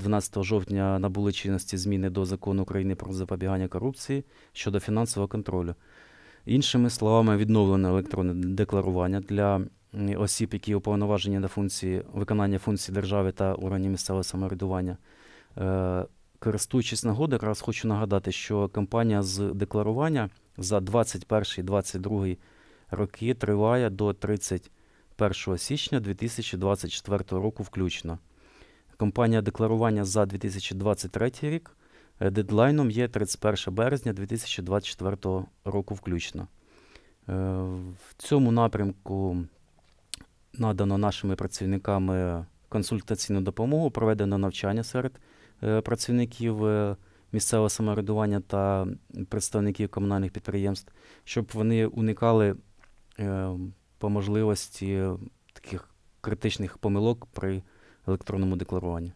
12 жовтня набули чинності зміни до закону України про запобігання корупції щодо фінансового контролю. Іншими словами, відновлено електронне декларування для осіб, які уповноважені на функції виконання функцій держави та органів місцевого самоврядування. Е, Користуючись нагодою, якраз хочу нагадати, що кампанія з декларування за 21-22 роки триває до 31 січня 2024 року включно. Кампанія декларування за 2023 рік е, дедлайном є 31 березня 2024 року включно. Е, В цьому напрямку надано нашими працівниками консультаційну допомогу, проведено навчання серед е, працівників місцевого самоврядування та представників комунальних підприємств, щоб вони уникали по можливості таких критичних помилок при електронному декларуванні.